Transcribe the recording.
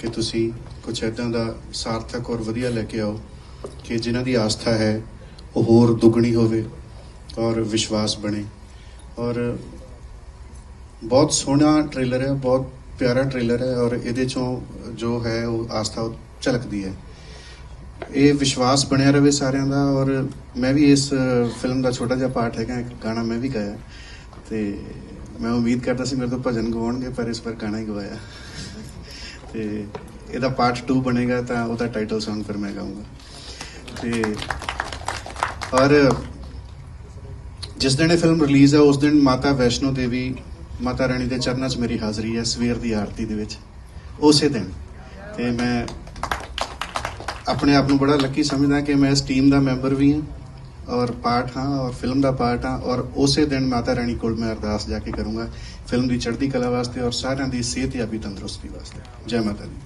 ਕਿ ਤੁਸੀਂ ਕੁਝ ਇਦਾਂ ਦਾ ਸਾਰਥਕ ਔਰ ਵਧੀਆ ਲੈ ਕੇ ਆਓ ਕਿ ਜਿਨ੍ਹਾਂ ਦੀ ਆਸਥਾ ਹੈ, ਉਹ ਹੋਰ ਦੁੱਗਣੀ ਹੋਵੇ ਔਰ ਵਿਸ਼ਵਾਸ ਬਣੇ। ਔਰ ਬਹੁਤ ਸੋਹਣਾ ਟ੍ਰੇਲਰ ਹੈ, ਬਹੁਤ ਪਿਆਰਾ ਟ੍ਰੇਲਰ ਹੈ ਔਰ ਇਹਦੇ ਚੋਂ ਜੋ ਹੈ, ਉਹ ਆਸਥਾ ਉਹ ਝਲਕਦੀ ਹੈ। ਇਹ ਵਿਸ਼ਵਾਸ ਬਣਿਆ ਰਵੇ ਸਾਰਿਆਂ ਦਾ ਔਰ ਮੈਂ ਵੀ ਇਸ ਫਿਲਮ ਦਾ ਛੋਟਾ ਜਿਹਾ ਪਾਰਟ ਹੈਗਾ, ਇੱਕ ਗਾਣਾ ਮੈਂ ਵੀ ਗਾਇਆ ਤੇ ਮੈਂ ਉਮੀਦ ਕਰਦਾ ਸੀ ਮੇਰੇ ਤੋਂ ਭਜਨ ਗਵਾਉਣਗੇ, ਪਰ ਇਸ ਵਾਰ ਗਾਣਾ ਹੀ ਗਵਾਇਆ। ਤੇ ਇਹਦਾ ਪਾਰਟ 2 ਬਣੇਗਾ ਤਾਂ ਉਹਦਾ ਟਾਈਟਲ Song ਫਿਰ ਮੈਂ ਗਾਉਂਗਾ ਤੇ ਔਰ ਜਿਸ ਦਿਨ ਇਹ ਫਿਲਮ ਰਿਲੀਜ਼ ਹੈ ਉਸ ਦਿਨ ਮਾਤਾ ਵੈਸ਼ਨੋ ਦੇਵੀ, ਮਾਤਾ ਰਾਣੀ ਦੇ ਚਰਨਾਂ 'ਚ ਮੇਰੀ ਹਾਜ਼ਰੀ ਹੈ ਸਵੇਰ ਦੀ ਆਰਤੀ ਦੇ ਵਿੱਚ, ਉਸੇ ਦਿਨ। ਤੇ ਮੈਂ ਆਪਣੇ ਆਪ ਨੂੰ ਬੜਾ ਲੱਕੀ ਸਮਝਦਾ ਕਿ ਮੈਂ ਇਸ ਟੀਮ ਦਾ ਮੈਂਬਰ ਵੀ ਹਾਂ। ਔਰ ਪਾਠ ਹਾਂ, ਔਰ ਫਿਲਮ ਦਾ ਪਾਠ ਹਾਂ, ਔਰ ਉਸੇ ਦਿਨ ਮਾਤਾ ਰਾਣੀ ਕੋਲ ਮੈਂ ਅਰਦਾਸ ਜਾ ਕੇ ਕਰੂੰਗਾ। ਫਿਲਮ ਦੀ ਚੜ੍ਹਦੀ ਕਲਾ ਵਾਸਤੇ ਔਰ ਸਾਰਿਆਂ ਦੀ ਸਿਹਤਯਾਬੀ ਤੰਦਰੁਸਤੀ ਵਾਸਤੇ। ਜੈ ਮਾਤਾ ਦੀ।